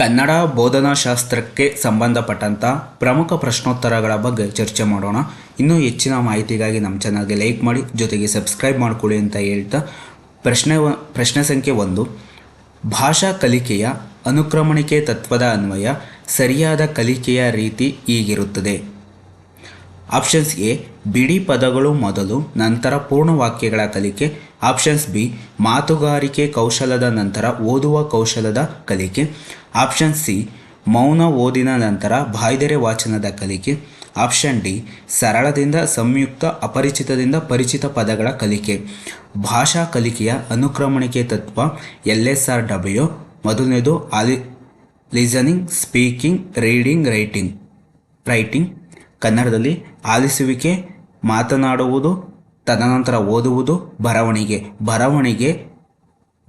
ಕನ್ನಡ ಬೋಧನಾಶಾಸ್ತ್ರಕ್ಕೆ ಸಂಬಂಧಪಟ್ಟಂಥ ಪ್ರಮುಖ ಪ್ರಶ್ನೋತ್ತರಗಳ ಬಗ್ಗೆ ಚರ್ಚೆ ಮಾಡೋಣ. ಇನ್ನೂ ಹೆಚ್ಚಿನ ಮಾಹಿತಿಗಾಗಿ ನಮ್ಮ ಚಾನಲ್ಗೆ ಲೈಕ್ ಮಾಡಿ, ಜೊತೆಗೆ ಸಬ್ಸ್ಕ್ರೈಬ್ ಮಾಡಿಕೊಳ್ಳಿ ಅಂತ ಹೇಳ್ತಾ ಪ್ರಶ್ನೆ ಪ್ರಶ್ನೆ ಸಂಖ್ಯೆ ಒಂದು. ಭಾಷಾ ಕಲಿಕೆಯ ಅನುಕ್ರಮಣಿಕೆ ತತ್ವದ ಅನ್ವಯ ಸರಿಯಾದ ಕಲಿಕೆಯ ರೀತಿ ಹೀಗಿರುತ್ತದೆ ಆಪ್ಷನ್ಸ್ ಎ ಬಿಡಿ ಪದಗಳು ಮೊದಲು, ನಂತರ ಪೂರ್ಣ ವಾಕ್ಯಗಳ ಕಲಿಕೆ. ಆಪ್ಷನ್ಸ್ ಬಿ ಮಾತುಗಾರಿಕೆ ಕೌಶಲದ ನಂತರ ಓದುವ ಕೌಶಲದ ಕಲಿಕೆ. ಆಪ್ಷನ್ ಸಿ, ಮೌನ ಓದಿನ ನಂತರ ಬಾಯ್ದೆರೆ ವಾಚನದ ಕಲಿಕೆ. ಆಪ್ಷನ್ ಡಿ, ಸರಳದಿಂದ ಸಂಯುಕ್ತ, ಅಪರಿಚಿತದಿಂದ ಪರಿಚಿತ ಪದಗಳ ಕಲಿಕೆ. ಭಾಷಾ ಕಲಿಕೆಯ ಅನುಕ್ರಮಣಿಕೆ ತತ್ವ, ಎಲ್ ಎಸ್ ಆರ್ ಡಬ್ಲ್ಯೂ, ಮೊದಲನೇದು ಆಲಿ listening, speaking, reading, writing writing. ಕನ್ನಡದಲ್ಲಿ ಆಲಿಸುವಿಕೆ, ಮಾತನಾಡುವುದು, ತದನಂತರ ಓದುವುದು, ಬರವಣಿಗೆ. ಬರವಣಿಗೆ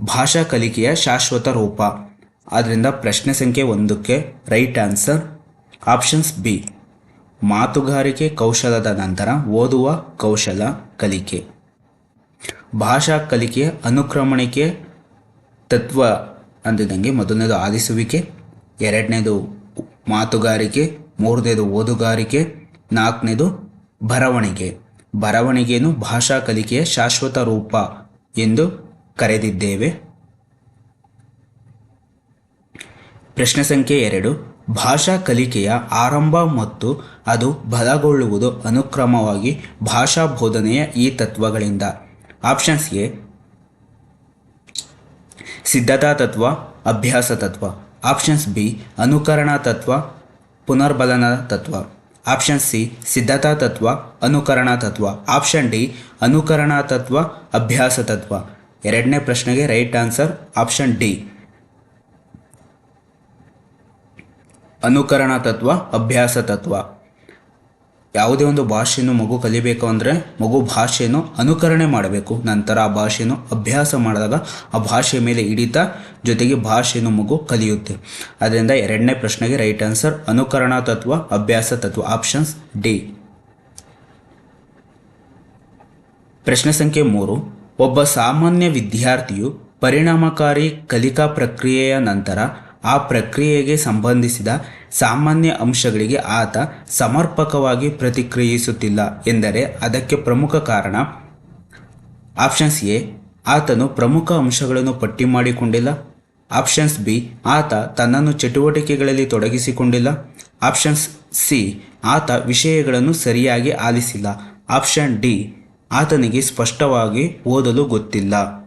ಭಾಷಾ ಕಲಿಕೆಯ ಶಾಶ್ವತ ರೂಪ. ಆದ್ದರಿಂದ ಪ್ರಶ್ನೆ ಸಂಖ್ಯೆ ಒಂದಕ್ಕೆ ರೈಟ್ ಆನ್ಸರ್ ಆಪ್ಷನ್ಸ್ ಬಿ ಮಾತುಗಾರಿಕೆ ಕೌಶಲದ ನಂತರ ಓದುವ ಕೌಶಲ ಕಲಿಕೆ. ಭಾಷಾ ಕಲಿಕೆಯ ಅನುಕ್ರಮಣಿಕೆ ತತ್ವ ಅಂದಿದ್ದಂಗೆ ಮೊದಲನೇದು ಆಲಿಸುವಿಕೆ, ಎರಡನೇದು ಮಾತುಗಾರಿಕೆ, ಮೂರನೇದು ಓದುಗಾರಿಕೆ, ನಾಲ್ಕನೇದು ಬರವಣಿಗೆ. ಬರವಣಿಗೆಯನ್ನು ಭಾಷಾ ಕಲಿಕೆಯ ಶಾಶ್ವತ ರೂಪ ಎಂದು ಕರೆದಿದ್ದೇವೆ. ಪ್ರಶ್ನೆ ಸಂಖ್ಯೆ ಎರಡು. ಭಾಷಾ ಕಲಿಕೆಯ ಆರಂಭ ಮತ್ತು ಅದು ಬಲಗೊಳ್ಳುವುದು ಅನುಕ್ರಮವಾಗಿ ಭಾಷಾ ಬೋಧನೆಯ ಈ ತತ್ವಗಳಿಂದ. Options A. ಸಿದ್ಧತಾ ತತ್ವ, ಅಭ್ಯಾಸ ತತ್ವ. Options B. ಅನುಕರಣಾ ತತ್ವ, ಪುನರ್ಬಲನ ತತ್ವ. Option C. ಸಿದ್ಧತಾ ತತ್ವ, ಅನುಕರಣಾ ತತ್ವ. Option D. ಅನುಕರಣಾ ತತ್ವ, ಅಭ್ಯಾಸ ತತ್ವ. ಎರಡನೇ ಪ್ರಶ್ನೆಗೆ ರೈಟ್ ಆನ್ಸರ್ ಆಪ್ಷನ್ ಡಿ. ಅನುಕರಣ ತತ್ವ, ಅಭ್ಯಾಸ ತತ್ವ. ಯಾವುದೇ ಒಂದು ಭಾಷೆಯನ್ನು ಮಗು ಕಲಿಬೇಕು ಅಂದರೆ ಮಗು ಭಾಷೆಯನ್ನು ಅನುಕರಣೆ ಮಾಡಬೇಕು. ನಂತರ ಆ ಭಾಷೆಯನ್ನು ಅಭ್ಯಾಸ ಮಾಡಿದಾಗ ಆ ಭಾಷೆಯ ಮೇಲೆ ಹಿಡಿತ ಜೊತೆಗೆ ಭಾಷೆಯನ್ನು ಮಗು ಕಲಿಯುತ್ತೆ. ಅದರಿಂದ ಎರಡನೇ ಪ್ರಶ್ನೆಗೆ ರೈಟ್ ಆನ್ಸರ್ ಅನುಕರಣ ತತ್ವ, ಅಭ್ಯಾಸ ತತ್ವ ಆಪ್ಷನ್ಸ್ ಡಿ ಪ್ರಶ್ನೆ ಸಂಖ್ಯೆ ಮೂರು. ಒಬ್ಬ ಸಾಮಾನ್ಯ ವಿದ್ಯಾರ್ಥಿಯು ಪರಿಣಾಮಕಾರಿ ಕಲಿಕಾ ಪ್ರಕ್ರಿಯೆಯ ನಂತರ ಆ ಪ್ರಕ್ರಿಯೆಗೆ ಸಂಬಂಧಿಸಿದ ಸಾಮಾನ್ಯ ಅಂಶಗಳಿಗೆ ಆತ ಸಮರ್ಪಕವಾಗಿ ಪ್ರತಿಕ್ರಿಯಿಸುತ್ತಿಲ್ಲ ಎಂದರೆ ಅದಕ್ಕೆ ಪ್ರಮುಖ ಕಾರಣ ಆಪ್ಷನ್ಸ್ ಎ, ಆತನು ಪ್ರಮುಖ ಅಂಶಗಳನ್ನು ಪಟ್ಟಿ ಮಾಡಿಕೊಂಡಿಲ್ಲ. ಆಪ್ಷನ್ಸ್ ಬಿ, ಆತ ತನ್ನನ್ನು ಚಟುವಟಿಕೆಗಳಲ್ಲಿ ತೊಡಗಿಸಿಕೊಂಡಿಲ್ಲ. ಆಪ್ಷನ್ಸ್ ಸಿ, ಆತ ವಿಷಯಗಳನ್ನು ಸರಿಯಾಗಿ ಆಲಿಸಿಲ್ಲ. ಆಪ್ಷನ್ ಡಿ, ಆತನಿಗೆ ಸ್ಪಷ್ಟವಾಗಿ ಓದಲು ಗೊತ್ತಿಲ್ಲ.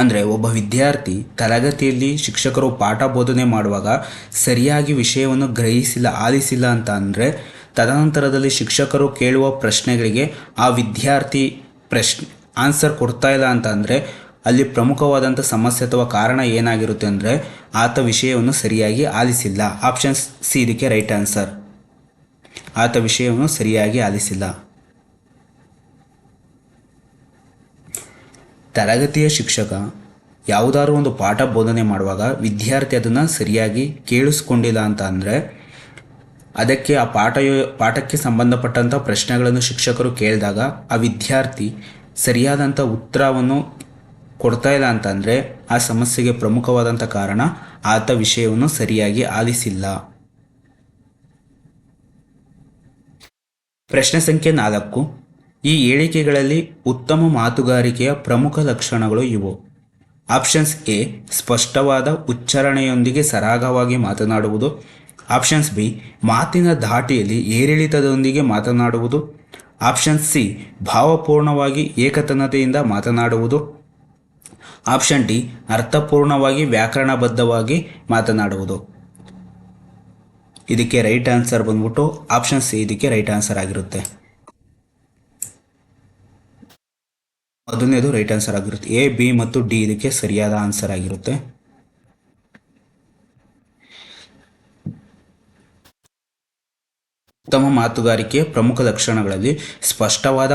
ಅಂದರೆ ಒಬ್ಬ ವಿದ್ಯಾರ್ಥಿ ತರಗತಿಯಲ್ಲಿ ಶಿಕ್ಷಕರು ಪಾಠ ಬೋಧನೆ ಮಾಡುವಾಗ ಸರಿಯಾಗಿ ವಿಷಯವನ್ನು ಗ್ರಹಿಸಿಲ್ಲ, ಆಲಿಸಿಲ್ಲ ಅಂತ ಅಂದರೆ ತದನಂತರದಲ್ಲಿ ಶಿಕ್ಷಕರು ಕೇಳುವ ಪ್ರಶ್ನೆಗಳಿಗೆ ಆ ವಿದ್ಯಾರ್ಥಿ ಪ್ರಶ್ನೆ, ಆನ್ಸರ್ ಕೊಡ್ತಾ ಇಲ್ಲ ಅಂತ ಅಂದರೆ ಅಲ್ಲಿ ಪ್ರಮುಖವಾದಂಥ ಸಮಸ್ಯೆ ಅಥವಾ ಕಾರಣ ಏನಾಗಿರುತ್ತೆ ಅಂದರೆ ಆತ ವಿಷಯವನ್ನು ಸರಿಯಾಗಿ ಆಲಿಸಿಲ್ಲ. ಆಪ್ಷನ್ಸ್ ಸಿ ಇದಕ್ಕೆ ರೈಟ್ ಆನ್ಸರ್. ಆತ ವಿಷಯವನ್ನು ಸರಿಯಾಗಿ ಆಲಿಸಿಲ್ಲ. ತರಗತಿಯ ಶಿಕ್ಷಕ ಯಾವುದಾದ್ರೂ ಒಂದು ಪಾಠ ಬೋಧನೆ ಮಾಡುವಾಗ ವಿದ್ಯಾರ್ಥಿ ಅದನ್ನು ಸರಿಯಾಗಿ ಕೇಳಿಸ್ಕೊಂಡಿಲ್ಲ ಅಂತ ಅಂದರೆ ಅದಕ್ಕೆ ಆ ಪಾಠ ಪಾಠಕ್ಕೆ ಸಂಬಂಧಪಟ್ಟಂಥ ಪ್ರಶ್ನೆಗಳನ್ನು ಶಿಕ್ಷಕರು ಕೇಳಿದಾಗ ಆ ವಿದ್ಯಾರ್ಥಿ ಸರಿಯಾದಂಥ ಉತ್ತರವನ್ನು ಕೊಡ್ತಾ ಇಲ್ಲ ಅಂತಂದರೆ ಆ ಸಮಸ್ಯೆಗೆ ಪ್ರಮುಖವಾದಂಥ ಕಾರಣ ಆತ ವಿಷಯವನ್ನು ಸರಿಯಾಗಿ ಆಲಿಸಿಲ್ಲ. ಪ್ರಶ್ನೆ ಸಂಖ್ಯೆ ನಾಲ್ಕು. ಈ ಹೇಳಿಕೆಗಳಲ್ಲಿ ಉತ್ತಮ ಮಾತುಗಾರಿಕೆಯ ಪ್ರಮುಖ ಲಕ್ಷಣಗಳು ಇವು. ಆಪ್ಷನ್ಸ್ ಎ, ಸ್ಪಷ್ಟವಾದ ಉಚ್ಚಾರಣೆಯೊಂದಿಗೆ ಸರಾಗವಾಗಿ ಮಾತನಾಡುವುದು. ಆಪ್ಷನ್ಸ್ ಬಿ, ಮಾತಿನ ಧಾಟಿಯಲ್ಲಿ ಏರಿಳಿತದೊಂದಿಗೆ ಮಾತನಾಡುವುದು. ಆಪ್ಷನ್ ಸಿ, ಭಾವಪೂರ್ಣವಾಗಿ ಏಕತನತೆಯಿಂದ ಮಾತನಾಡುವುದು. ಆಪ್ಷನ್ ಡಿ, ಅರ್ಥಪೂರ್ಣವಾಗಿ ವ್ಯಾಕರಣಬದ್ಧವಾಗಿ ಮಾತನಾಡುವುದು. ಇದಕ್ಕೆ ರೈಟ್ ಆನ್ಸರ್ ಬಂದ್ಬಿಟ್ಟು ಆಪ್ಷನ್ ಸಿ ಇದಕ್ಕೆ ರೈಟ್ ಆನ್ಸರ್ ಆಗಿರುತ್ತೆ. ಮೊದಲನೇದು ರೈಟ್ ಆನ್ಸರ್ ಆಗಿರುತ್ತೆ. ಎ ಬಿ ಮತ್ತು ಡಿ ಇದಕ್ಕೆ ಸರಿಯಾದ ಆನ್ಸರ್ ಆಗಿರುತ್ತೆ. ಉತ್ತಮ ಮಾತುಗಾರಿಕೆ ಪ್ರಮುಖ ಲಕ್ಷಣಗಳಲ್ಲಿ ಸ್ಪಷ್ಟವಾದ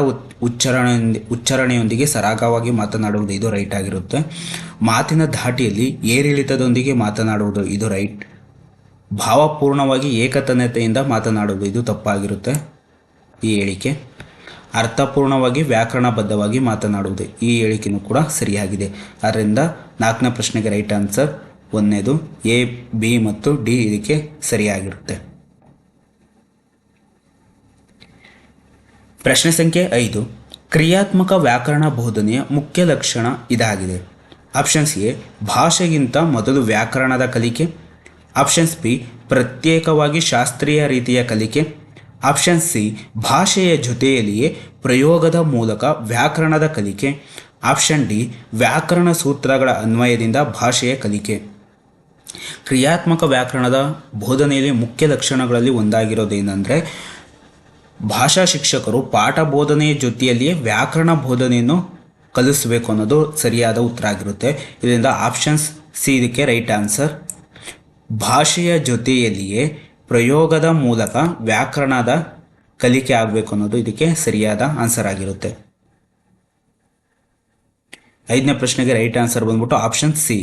ಉಚ್ಚಾರಣೆ ಉಚ್ಚಾರಣೆಯೊಂದಿಗೆ ಸರಾಗವಾಗಿ ಮಾತನಾಡುವುದು ಇದು ರೈಟ್ ಆಗಿರುತ್ತೆ. ಮಾತಿನ ಧಾಟಿಯಲ್ಲಿ ಏರಿಳಿತದೊಂದಿಗೆ ಮಾತನಾಡುವುದು ಇದು ರೈಟ್ ಭಾವಪೂರ್ಣವಾಗಿ ಏಕತನತೆಯಿಂದ ಮಾತನಾಡುವುದು ಇದು ತಪ್ಪಾಗಿರುತ್ತೆ. ಈ ಹೇಳಿಕೆ. ಅರ್ಥಪೂರ್ಣವಾಗಿ ವ್ಯಾಕರಣಬದ್ಧವಾಗಿ ಮಾತನಾಡುವುದು. ಈ ಹೇಳಿಕೆಯೂ ಕೂಡ ಸರಿಯಾಗಿದೆ. ಆದ್ದರಿಂದ ನಾಲ್ಕನೇ ಪ್ರಶ್ನೆಗೆ ರೈಟ್ ಆನ್ಸರ್ ಒಂದನೇದು ಎ, ಬಿ ಮತ್ತು ಡಿ ಇದಕ್ಕೆ ಸರಿಯಾಗಿರುತ್ತೆ. ಪ್ರಶ್ನೆ ಸಂಖ್ಯೆ ಐದು, ಕ್ರಿಯಾತ್ಮಕ ವ್ಯಾಕರಣ ಬೋಧನೆಯ ಮುಖ್ಯ ಲಕ್ಷಣ ಇದಾಗಿದೆ. ಆಪ್ಷನ್ಸ್ ಎ, ಭಾಷೆಗಿಂತ ಮೊದಲು ವ್ಯಾಕರಣದ ಕಲಿಕೆ. ಆಪ್ಷನ್ಸ್ ಬಿ, ಪ್ರತ್ಯೇಕವಾಗಿ ಶಾಸ್ತ್ರೀಯ ರೀತಿಯ ಕಲಿಕೆ. ಆಪ್ಷನ್ ಸಿ, ಭಾಷೆಯ ಜೊತೆಯಲ್ಲಿಯೇ ಪ್ರಯೋಗದ ಮೂಲಕ ವ್ಯಾಕರಣದ ಕಲಿಕೆ. ಆಪ್ಷನ್ ಡಿ, ವ್ಯಾಕರಣ ಸೂತ್ರಗಳ ಅನ್ವಯದಿಂದ ಭಾಷೆಯ ಕಲಿಕೆ. ಕ್ರಿಯಾತ್ಮಕ ವ್ಯಾಕರಣದ ಬೋಧನೆಯಲ್ಲಿ ಮುಖ್ಯ ಲಕ್ಷಣಗಳಲ್ಲಿ ಒಂದಾಗಿರೋದೇನೆಂದರೆ, ಭಾಷಾ ಶಿಕ್ಷಕರು ಪಾಠ ಬೋಧನೆಯ ಜೊತೆಯಲ್ಲಿಯೇ ವ್ಯಾಕರಣ ಬೋಧನೆಯನ್ನು ಕಲಿಸಬೇಕು ಅನ್ನೋದು ಸರಿಯಾದ ಉತ್ತರ ಆಗಿರುತ್ತೆ. ಇದರಿಂದ ಆಪ್ಷನ್ಸ್ ಸಿ, ಇದಕ್ಕೆ ರೈಟ್ ಆನ್ಸರ್. ಭಾಷೆಯ ಜೊತೆಯಲ್ಲಿಯೇ ಪ್ರಯೋಗದ ಮೂಲಕ ವ್ಯಾಕರಣದ ಕಲಿಕೆ ಆಗಬೇಕು ಅನ್ನೋದು ಇದಕ್ಕೆ ಸರಿಯಾದ ಆನ್ಸರ್ ಆಗಿರುತ್ತೆ. ಐದನೇ ಪ್ರಶ್ನೆಗೆ ರೈಟ್ ಆನ್ಸರ್ ಬಂದ್ಬಿಟ್ಟು ಆಪ್ಷನ್ ಸಿ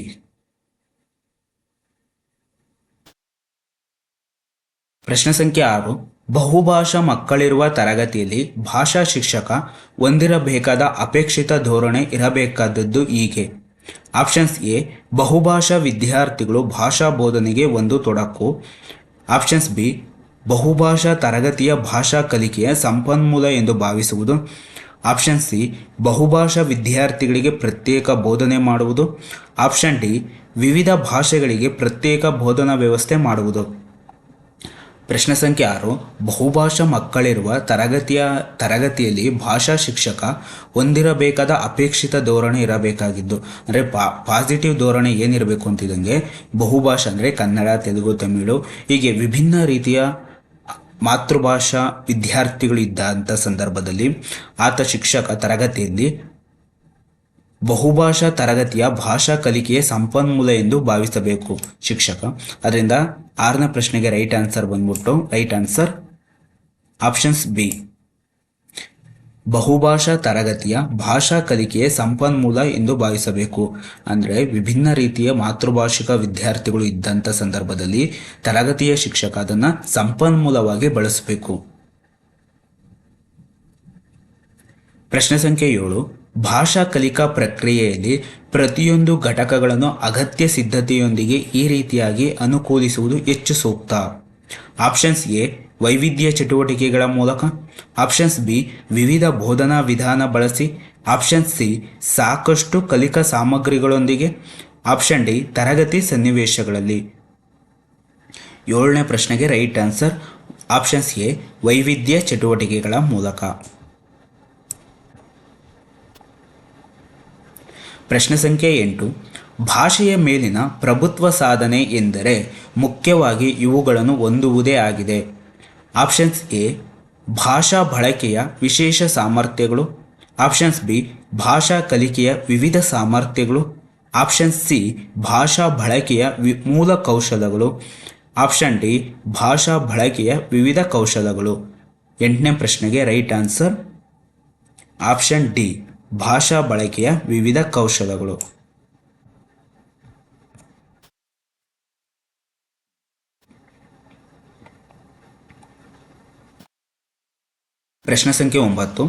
ಪ್ರಶ್ನೆ ಸಂಖ್ಯೆ ಆರು. ಬಹುಭಾಷಾ ಮಕ್ಕಳಿರುವ ತರಗತಿಯಲ್ಲಿ ಭಾಷಾ ಶಿಕ್ಷಕ ಹೊಂದಿರಬೇಕಾದ ಅಪೇಕ್ಷಿತ ಧೋರಣೆ ಇರಬೇಕಾದದ್ದು ಹೀಗೆ. ಆಪ್ಷನ್ಸ್ ಎ ಬಹುಭಾಷಾ ವಿದ್ಯಾರ್ಥಿಗಳು ಭಾಷಾ ಬೋಧನೆಗೆ ಒಂದು ತೊಡಕು. ಆಪ್ಷನ್ಸ್ ಬಿ, ಬಹುಭಾಷಾ ತರಗತಿಯ ಭಾಷಾ ಕಲಿಕೆಯ ಸಂಪನ್ಮೂಲ ಎಂದು ಭಾವಿಸುವುದು. ಆಪ್ಷನ್ ಸಿ, ಬಹುಭಾಷಾ ವಿದ್ಯಾರ್ಥಿಗಳಿಗೆ ಪ್ರತ್ಯೇಕ ಬೋಧನೆ ಮಾಡುವುದು. ಆಪ್ಷನ್ ಡಿ, ವಿವಿಧ ಭಾಷೆಗಳಿಗೆ ಪ್ರತ್ಯೇಕ ಬೋಧನಾ ವ್ಯವಸ್ಥೆ ಮಾಡುವುದು. ಪ್ರಶ್ನೆ ಸಂಖ್ಯೆ ಆರು. ಬಹುಭಾಷಾ ಮಕ್ಕಳಿರುವ ತರಗತಿಯ, ತರಗತಿಯಲ್ಲಿ ಭಾಷಾ ಶಿಕ್ಷಕ ಹೊಂದಿರಬೇಕಾದ ಅಪೇಕ್ಷಿತ ಧೋರಣೆ ಇರಬೇಕಾಗಿದ್ದು, ಅಂದರೆ ಪಾ ಪಾಸಿಟಿವ್ ಧೋರಣೆ ಏನಿರಬೇಕು ಅಂತಿದ್ದಂಗೆ ಬಹುಭಾಷಾ ಅಂದರೆ ಕನ್ನಡ, ತೆಲುಗು, ತಮಿಳು, ಹೀಗೆ ವಿಭಿನ್ನ ರೀತಿಯ ಮಾತೃಭಾಷಾ ವಿದ್ಯಾರ್ಥಿಗಳು ಇದ್ದಂಥ ಸಂದರ್ಭದಲ್ಲಿ ಆತ ಶಿಕ್ಷಕ ತರಗತಿಯಲ್ಲಿ ಬಹುಭಾಷಾ ತರಗತಿಯ ಭಾಷಾ ಕಲಿಕೆಯ ಸಂಪನ್ಮೂಲ ಎಂದು ಭಾವಿಸಬೇಕು ಶಿಕ್ಷಕ. ಅದರಿಂದ ಆರನೇ ಪ್ರಶ್ನೆಗೆ ರೈಟ್ ಆನ್ಸರ್ ಬಂದ್ಬಿಟ್ಟು ರೈಟ್ ಆನ್ಸರ್ ಆಪ್ಷನ್ಸ್ ಬಿ ಬಹುಭಾಷಾ ತರಗತಿಯ ಭಾಷಾ ಕಲಿಕೆಯ ಸಂಪನ್ಮೂಲ ಎಂದು ಭಾವಿಸಬೇಕು. ಅಂದರೆ ವಿಭಿನ್ನ ರೀತಿಯ ಮಾತೃಭಾಷಿಕ ವಿದ್ಯಾರ್ಥಿಗಳು ಇದ್ದಂಥ ಸಂದರ್ಭದಲ್ಲಿ ತರಗತಿಯ ಶಿಕ್ಷಕ ಅದನ್ನು ಸಂಪನ್ಮೂಲವಾಗಿ ಬಳಸಬೇಕು. ಪ್ರಶ್ನೆ ಸಂಖ್ಯೆ ಏಳು. ಭಾಷಾ ಕಲಿಕಾ ಪ್ರಕ್ರಿಯೆಯಲ್ಲಿ ಪ್ರತಿಯೊಂದು ಘಟಕಗಳನ್ನು ಅಗತ್ಯ ಸಿದ್ಧತೆಯೊಂದಿಗೆ ಈ ರೀತಿಯಾಗಿ ಅನುಕೂಲಿಸುವುದು ಹೆಚ್ಚು ಸೂಕ್ತ. ಆಪ್ಷನ್ಸ್ ಎ, ವೈವಿಧ್ಯ ಚಟುವಟಿಕೆಗಳ ಮೂಲಕ. ಆಪ್ಷನ್ಸ್ ಬಿ, ವಿವಿಧ ಬೋಧನಾ ವಿಧಾನ ಬಳಸಿ. ಆಪ್ಷನ್ ಸಿ, ಸಾಕಷ್ಟು ಕಲಿಕಾ ಸಾಮಗ್ರಿಗಳೊಂದಿಗೆ. ಆಪ್ಷನ್ ಡಿ, ತರಗತಿ ಸನ್ನಿವೇಶಗಳಲ್ಲಿ. ಏಳನೇ ಪ್ರಶ್ನೆಗೆ ರೈಟ್ ಆನ್ಸರ್. ಆಪ್ಷನ್ಸ್ ಎ, ವೈವಿಧ್ಯ ಚಟುವಟಿಕೆಗಳ ಮೂಲಕ. ಪ್ರಶ್ನೆ ಸಂಖ್ಯೆ ಎಂಟು. ಭಾಷೆಯ ಮೇಲಿನ ಪ್ರಭುತ್ವ ಸಾಧನೆ ಎಂದರೆ ಮುಖ್ಯವಾಗಿ ಇವುಗಳನ್ನು ಹೊಂದುವುದೇ ಆಗಿದೆ. ಆಪ್ಷನ್ಸ್ ಎ ಭಾಷಾ ಬಳಕೆಯ ವಿಶೇಷ ಸಾಮರ್ಥ್ಯಗಳು. ಆಪ್ಷನ್ಸ್ ಬಿ ಭಾಷಾ ಕಲಿಕೆಯ ವಿವಿಧ ಸಾಮರ್ಥ್ಯಗಳು. ಆಪ್ಷನ್ ಸಿ ಭಾಷಾ ಬಳಕೆಯ ವಿ, ಮೂಲ ಕೌಶಲಗಳು. ಆಪ್ಷನ್ ಡಿ ಭಾಷಾ ಬಳಕೆಯ ವಿವಿಧ ಕೌಶಲಗಳು. ಎಂಟನೇ ಪ್ರಶ್ನೆಗೆ ರೈಟ್ ಆನ್ಸರ್ ಆಪ್ಷನ್ ಡಿ ಭಾಷಾ ಬಳಕೆಯ ವಿವಿಧ ಕೌಶಲಗಳು. ಪ್ರಶ್ನೆ ಸಂಖ್ಯೆ ಒಂಬತ್ತು.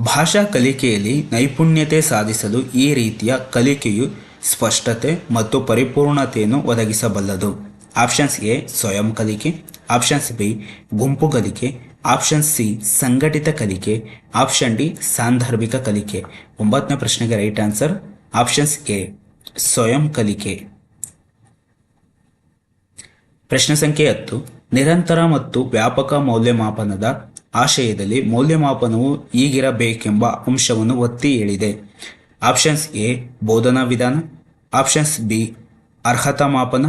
ಭಾಷಾ ಕಲಿಕೆಯಲ್ಲಿ ನೈಪುಣ್ಯತೆ ಸಾಧಿಸಲು ಈ ರೀತಿಯ ಕಲಿಕೆಯು ಸ್ಪಷ್ಟತೆ ಮತ್ತು ಪರಿಪೂರ್ಣತೆಯನ್ನು ಒದಗಿಸಬಲ್ಲದು. ಆಪ್ಷನ್ಸ್ ಎ ಸ್ವಯಂ ಕಲಿಕೆ. ಆಪ್ಷನ್ಸ್ ಬಿ ಗುಂಪು ಕಲಿಕೆ. ಆಪ್ಷನ್ ಸಿ, ಸಂಘಟಿತ ಕಲಿಕೆ. ಆಪ್ಷನ್ ಡಿ, ಸಾಂದರ್ಭಿಕ ಕಲಿಕೆ. ಒಂಬತ್ತನೇ ಪ್ರಶ್ನೆಗೆ ರೈಟ್ ಆನ್ಸರ್. ಆಪ್ಷನ್ಸ್ ಎ, ಸ್ವಯಂ ಕಲಿಕೆ. ಪ್ರಶ್ನೆ ಸಂಖ್ಯೆ ಹತ್ತು, ನಿರಂತರ ಮತ್ತು ವ್ಯಾಪಕ ಮೌಲ್ಯಮಾಪನದ ಆಶಯದಲ್ಲಿ ಮೌಲ್ಯಮಾಪನವು ಈಗಿರಬೇಕೆಂಬ ಅಂಶವನ್ನು ಒತ್ತಿ ಹೇಳಿದೆ. ಆಪ್ಷನ್ಸ್ ಎ, ಬೋಧನಾ ವಿಧಾನ. ಆಪ್ಷನ್ಸ್ ಬಿ, ಅರ್ಹತಾ ಮಾಪನ.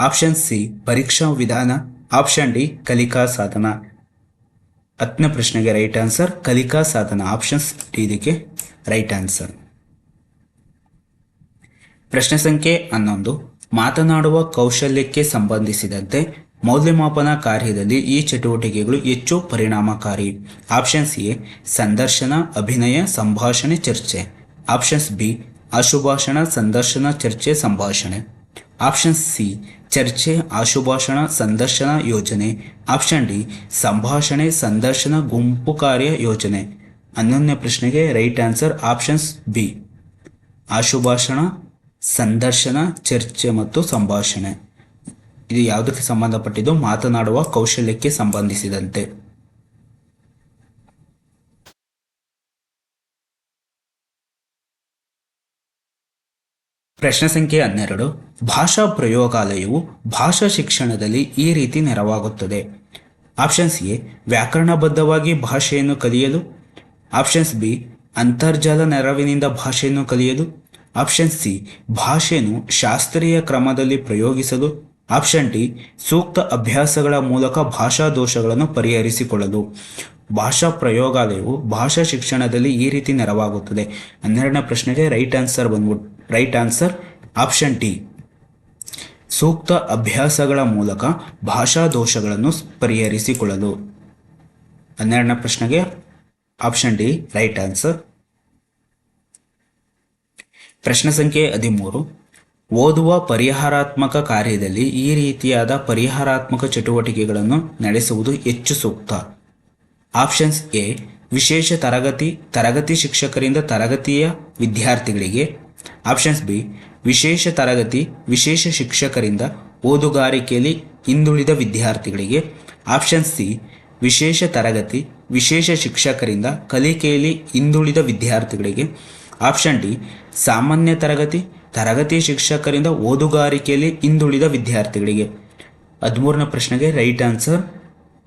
ಆಪ್ಷನ್ ಸಿ, ಪರೀಕ್ಷಾ ವಿಧಾನ. ಆಪ್ಷನ್ ಡಿ, ಕಲಿಕಾ ಸಾಧನ. ಹತ್ತನೇ ಪ್ರಶ್ನೆಗೆ ರೈಟ್ ಆನ್ಸರ್ ಕಲಿಕಾ ಸಾಧನ ಆಪ್ಷನ್ಸ್ ಇದಕ್ಕೆ ರೈಟ್ ಆನ್ಸರ್ ಪ್ರಶ್ನೆ ಸಂಖ್ಯೆ ಹನ್ನೊಂದು. ಮಾತನಾಡುವ ಕೌಶಲ್ಯಕ್ಕೆ ಸಂಬಂಧಿಸಿದಂತೆ ಮೌಲ್ಯಮಾಪನ ಕಾರ್ಯದಲ್ಲಿ ಈ ಚಟುವಟಿಕೆಗಳು ಹೆಚ್ಚು ಪರಿಣಾಮಕಾರಿ. ಆಪ್ಷನ್ಸ್ ಎ ಸಂದರ್ಶನ, ಅಭಿನಯ, ಸಂಭಾಷಣೆ, ಚರ್ಚೆ. ಆಪ್ಷನ್ಸ್ ಬಿ ಅಶುಭಾಷಣ ಸಂದರ್ಶನ, ಚರ್ಚೆ, ಸಂಭಾಷಣೆ. ಆಪ್ಷನ್ಸ್ ಸಿ ಚರ್ಚೆ, ಆಶುಭಾಷಣ, ಸಂದರ್ಶನ ಯೋಜನೆ, ಆಪ್ಷನ್ ಡಿ, ಸಂಭಾಷಣೆ, ಸಂದರ್ಶನ, ಗುಂಪು ಕಾರ್ಯ ಯೋಜನೆ. ಹನ್ನೊಂದನೇ ಪ್ರಶ್ನೆಗೆ ರೈಟ್ ಆನ್ಸರ್ ಆಪ್ಷನ್ಸ್ ಬಿ. ಆಶುಭಾಷಣ, ಸಂದರ್ಶನ, ಚರ್ಚೆ ಮತ್ತು ಸಂಭಾಷಣೆ. ಇದು ಯಾವುದಕ್ಕೆ ಸಂಬಂಧಪಟ್ಟಿದ್ದು? ಮಾತನಾಡುವ ಕೌಶಲ್ಯಕ್ಕೆ ಸಂಬಂಧಿಸಿದಂತೆ. ಪ್ರಶ್ನೆ ಸಂಖ್ಯೆ ಹನ್ನೆರಡು. ಭಾಷಾ ಪ್ರಯೋಗಾಲಯವು ಭಾಷಾ ಶಿಕ್ಷಣದಲ್ಲಿ ಈ ರೀತಿ ನೆರವಾಗುತ್ತದೆ. ಆಪ್ಷನ್ಸ್ ಎ, ವ್ಯಾಕರಣಬದ್ಧವಾಗಿ ಭಾಷೆಯನ್ನು ಕಲಿಯಲು. ಆಪ್ಷನ್ಸ್ ಬಿ, ಅಂತರ್ಜಾಲ ನೆರವಿನಿಂದ ಭಾಷೆಯನ್ನು ಕಲಿಯಲು. ಆಪ್ಷನ್ ಸಿ, ಭಾಷೆಯನ್ನು ಶಾಸ್ತ್ರೀಯ ಕ್ರಮದಲ್ಲಿ ಪ್ರಯೋಗಿಸಲು. ಆಪ್ಷನ್ ಡಿ, ಸೂಕ್ತ ಅಭ್ಯಾಸಗಳ ಮೂಲಕ ಭಾಷಾ ದೋಷಗಳನ್ನು ಪರಿಹರಿಸಿಕೊಳ್ಳಲು. ಭಾಷಾ ಪ್ರಯೋಗಾಲಯವು ಭಾಷಾ ಶಿಕ್ಷಣದಲ್ಲಿ ಈ ರೀತಿ ನೆರವಾಗುತ್ತದೆ. ಹನ್ನೆರಡನೇ ಪ್ರಶ್ನೆಗೆ ರೈಟ್ ಆನ್ಸರ್ ಬಂದ್ಬಿಟ್ಟು ರೈಟ್ ಆನ್ಸರ್ ಆಪ್ಷನ್ ಡಿ ಸೂಕ್ತ ಅಭ್ಯಾಸಗಳ ಮೂಲಕ ಭಾಷಾ ದೋಷಗಳನ್ನು ಪರಿಹರಿಸಿಕೊಳ್ಳಲು. ಹನ್ನೆರಡನೇ ಪ್ರಶ್ನೆಗೆ ಆಪ್ಷನ್ ಡಿ ರೈಟ್ ಆನ್ಸರ್ ಪ್ರಶ್ನೆ ಸಂಖ್ಯೆ ಹದಿಮೂರು. ಓದುವ ಪರಿಹಾರಾತ್ಮಕ ಕಾರ್ಯದಲ್ಲಿ ಈ ರೀತಿಯಾದ ಪರಿಹಾರಾತ್ಮಕ ಚಟುವಟಿಕೆಗಳನ್ನು ನಡೆಸುವುದು ಹೆಚ್ಚು ಸೂಕ್ತ. ಆಪ್ಷನ್ಸ್ ಎ ವಿಶೇಷ ತರಗತಿ ತರಗತಿ ಶಿಕ್ಷಕರಿಂದ ತರಗತಿಯ ವಿದ್ಯಾರ್ಥಿಗಳಿಗೆ. ಆಪ್ಷನ್ಸ್ ಬಿ ವಿಶೇಷ ತರಗತಿ, ವಿಶೇಷ ಶಿಕ್ಷಕರಿಂದ ಓದುಗಾರಿಕೆಯಲ್ಲಿ ಹಿಂದುಳಿದ ವಿದ್ಯಾರ್ಥಿಗಳಿಗೆ. ಆಪ್ಷನ್ ಸಿ ವಿಶೇಷ ತರಗತಿ, ವಿಶೇಷ ಶಿಕ್ಷಕರಿಂದ ಕಲಿಕೆಯಲ್ಲಿ ಹಿಂದುಳಿದ ವಿದ್ಯಾರ್ಥಿಗಳಿಗೆ. ಆಪ್ಷನ್ ಡಿ ಸಾಮಾನ್ಯ ತರಗತಿ ತರಗತಿ ಶಿಕ್ಷಕರಿಂದ ಓದುಗಾರಿಕೆಯಲ್ಲಿ ಹಿಂದುಳಿದ ವಿದ್ಯಾರ್ಥಿಗಳಿಗೆ. ಹದಿಮೂರನೇ ಪ್ರಶ್ನೆಗೆ ರೈಟ್ ಆನ್ಸರ್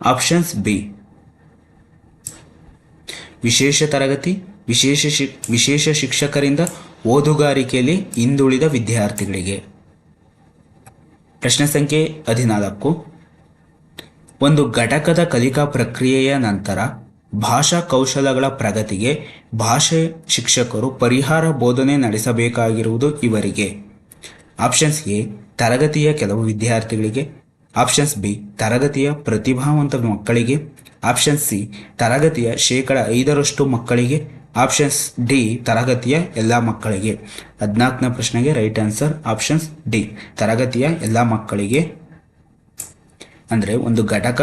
ಆಪ್ಷನ್ಸ್ ಬಿ ವಿಶೇಷ ತರಗತಿ, ವಿಶೇಷ ಶಿ, ವಿಶೇಷ ಶಿಕ್ಷಕರಿಂದ ಓದುಗಾರಿಕೆಯಲ್ಲಿ ಹಿಂದುಳಿದ ವಿದ್ಯಾರ್ಥಿಗಳಿಗೆ. ಪ್ರಶ್ನೆ ಸಂಖ್ಯೆ ಹದಿನಾಲ್ಕು. ಒಂದು ಘಟಕದ ಕಲಿಕಾ ಪ್ರಕ್ರಿಯೆಯ ನಂತರ ಭಾಷಾ ಕೌಶಲಗಳ ಪ್ರಗತಿಗೆ ಭಾಷೆ ಶಿಕ್ಷಕರು ಪರಿಹಾರ ಬೋಧನೆ ನಡೆಸಬೇಕಾಗಿರುವುದು ಇವರಿಗೆ. ಆಪ್ಷನ್ಸ್ ಎ, ತರಗತಿಯ ಕೆಲವು ವಿದ್ಯಾರ್ಥಿಗಳಿಗೆ ಆಪ್ಷನ್ಸ್ ಬಿ ತರಗತಿಯ ಪ್ರತಿಭಾವಂತ ಮಕ್ಕಳಿಗೆ. ಆಪ್ಷನ್ ಸಿ ತರಗತಿಯ ಶೇಕಡ ಐದರಷ್ಟು ಮಕ್ಕಳಿಗೆ. ಆಪ್ಷನ್ಸ್ ಡಿ ತರಗತಿಯ ಎಲ್ಲ ಮಕ್ಕಳಿಗೆ. ಹದಿನಾಲ್ಕನೇ ಪ್ರಶ್ನೆಗೆ ರೈಟ್ ಆನ್ಸರ್ ಆಪ್ಷನ್ಸ್ ಡಿ ತರಗತಿಯ ಎಲ್ಲ ಮಕ್ಕಳಿಗೆ. ಅಂದರೆ ಒಂದು ಘಟಕ,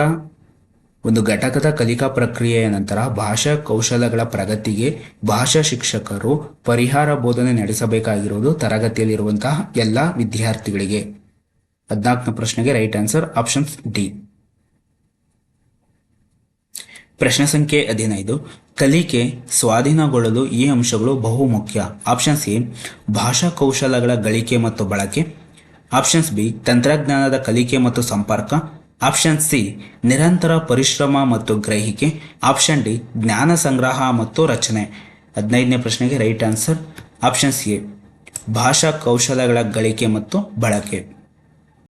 ಒಂದು ಘಟಕದ ಕಲಿಕಾ ಪ್ರಕ್ರಿಯೆಯ ನಂತರ ಭಾಷಾ ಕೌಶಲಗಳ ಪ್ರಗತಿಗೆ ಭಾಷಾ ಶಿಕ್ಷಕರು ಪರಿಹಾರ ಬೋಧನೆ ನಡೆಸಬೇಕಾಗಿರುವುದು ತರಗತಿಯಲ್ಲಿರುವಂತಹ ಎಲ್ಲ ವಿದ್ಯಾರ್ಥಿಗಳಿಗೆ. ಹದಿನಾಲ್ಕನೇ ಪ್ರಶ್ನೆಗೆ ರೈಟ್ ಆನ್ಸರ್ ಆಪ್ಷನ್ಸ್ ಡಿ ಪ್ರಶ್ನೆ ಸಂಖ್ಯೆ ಹದಿನೈದು. ಕಲಿಕೆ ಸ್ವಾಧೀನಗೊಳ್ಳಲು ಈ ಅಂಶಗಳು ಬಹು ಮುಖ್ಯ. ಆಪ್ಷನ್ಸ್ ಎ ಭಾಷಾ ಕೌಶಲಗಳ ಗಳಿಕೆ ಮತ್ತು ಬಳಕೆ. ಆಪ್ಷನ್ಸ್ ಬಿ ತಂತ್ರಜ್ಞಾನದ ಕಲಿಕೆ ಮತ್ತು ಸಂಪರ್ಕ. ಆಪ್ಷನ್ ಸಿ ನಿರಂತರ ಪರಿಶ್ರಮ ಮತ್ತು ಗ್ರಹಿಕೆ. ಆಪ್ಷನ್ ಡಿ ಜ್ಞಾನ ಸಂಗ್ರಹ ಮತ್ತು ರಚನೆ. ಹದಿನೈದನೇ ಪ್ರಶ್ನೆಗೆ ರೈಟ್ ಆನ್ಸರ್ ಆಪ್ಷನ್ಸ್ ಎ ಭಾಷಾ ಕೌಶಲಗಳ ಗಳಿಕೆ ಮತ್ತು ಬಳಕೆ.